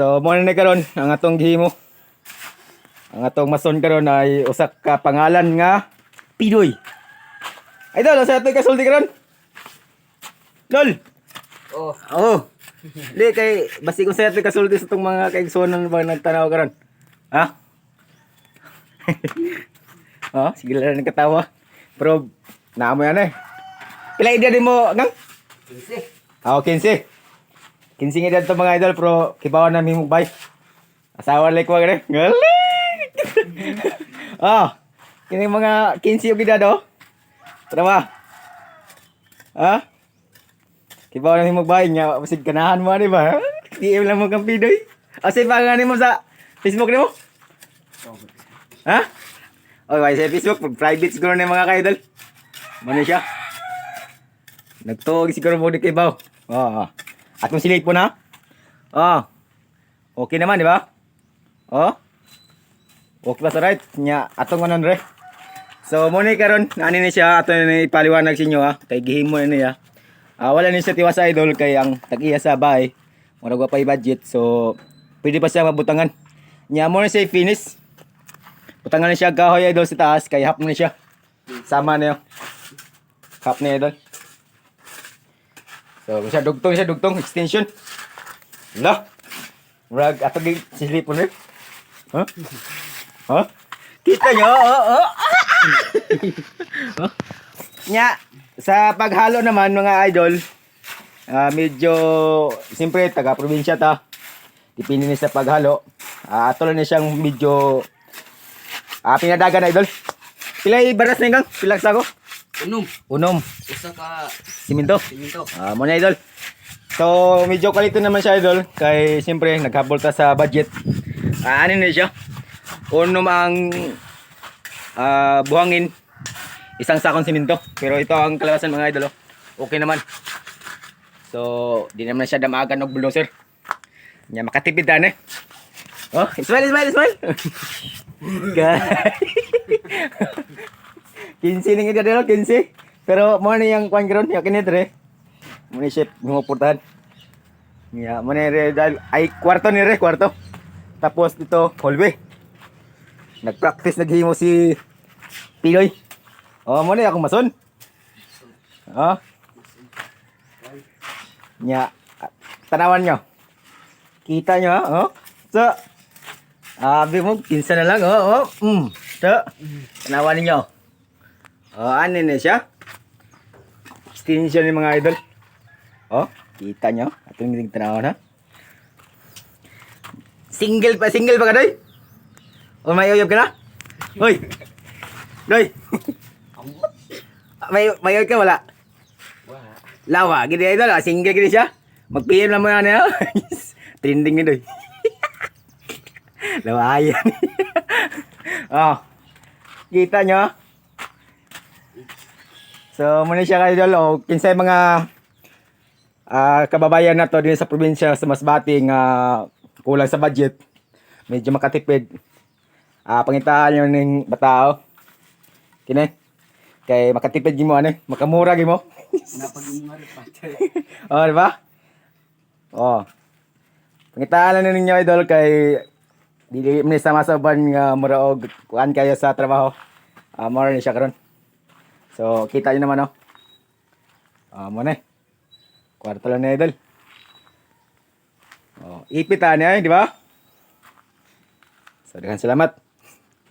So mo na karon ang atong gihimo. Ang atong mason karon ay usa ka pangalan nga Pidoy. Ay dol, sa ato kasulti karon. Dol. Oh, Oo. Di kay basi ko sa ato kasulti sa tong mga kaigsunan ba nagtanaw karon. Ha? oh, sige lang katawa. Pero naamo yan eh. Pila edad mo ngang? 15. Ah, 15. 15 nga dito mga idol, pero kibawa na mi bay. Asawa like wag rin. Galing! ah, kini mga 15 yung edad oh. Tara ba? Ah? Kibawa na mi bay nya basig kanahan mo di ba? DM lang mo kang pidoy. Asa pa nga mo sa Facebook nimo? Ha? Oh, why sa Facebook pag private siguro na mga kaidol. Mano siya? Nagtuog siguro mo di kay Baw. Oo. At mong silip po na? Oo. Okay naman, di ba? Oo. Okay pa sa right? Nya, atong anon re. So, muna karon ani ni siya, ato na ipaliwanag sa inyo ha. Kay gihimo na niya. Ah, wala ni siya tiwas idol kay ang tag-iya sa bahay. Murag pa budget. So, pwede pa siya mabutangan. Nya mo siya finish. Butangan na siya kahoy idol sa taas kay hap na siya. Sama na. Hap na idol. So, siya dugtong siya dugtong extension. La. Rag ato gi silipon rin. Ha? Ha? Kita nyo? Oo, oo. Oh. Nya, sa paghalo naman mga idol, ah, medyo, siyempre, taga-probinsya ta. Dipindi ni sa paghalo. Ah, ato lang ni siyang medyo, ah, pinadagan idol. Pilay baras na yung gang? Pilag sa ko? Unom. Unom. Usa ka Siminto. siminto. Ah, mo na idol. So, medyo kalito naman siya idol kay siyempre naghabol ta sa budget. Ah, ano na siya? Unom ang ah, buhangin isang sakong siminto. Pero ito ang kalabasan mga idol. oh. Okay naman. So, di naman siya damagan ng bulldozer. Nya makatipid na eh. Oh, smile, smile, smile. Guys. 15 ning ida dalo 15. Pero mo na yang kwan gron ya kinit re. Mo ni chef mo portahan. Ya, mo ni re dal ay kwarto ni re, kwarto. Tapos dito hallway. Nag-practice naghimo si Piloy. Oh, mo ni akong mason. Oh. Nya, ah, tanawan nyo. Kita nyo, ha? oh. So, abi mo, kinsa na lang, oh, oh. Mm. So, tanawan ninyo. Oh, ano na siya? Extension ng mga idol. Oh, kita nyo? Atong niling tanawan, ha? Single pa, single pa ka, doy? O may uyab ka na? Hoy! Doy! may, may uyab ka, wala? Wala. Lawa, gini idol, ah, single gini siya. Mag-PM lang mo yan, ha? Trending ni doy. Lawa yan. oh, kita nyo? So, muna siya kayo idol, o kinsay mga ah, kababayan na to din sa probinsya sa Masbate nga kulang sa budget. Medyo makatipid. Ah, pangitaan nyo ng batao. Kini. Kay makatipid gimo ano, makamura gimo. Napag-ingari pa. oh, di ba? Oh. Pangitaan na ninyo idol kay dili man sa masaban nga mura og kuan kayo sa trabaho. Ah, mura ni siya karon. So, kita niyo naman oh. Ah, mo na. eh. Kwarto lang na idol. Oh, ipitan niya, di ba? So, daghang salamat.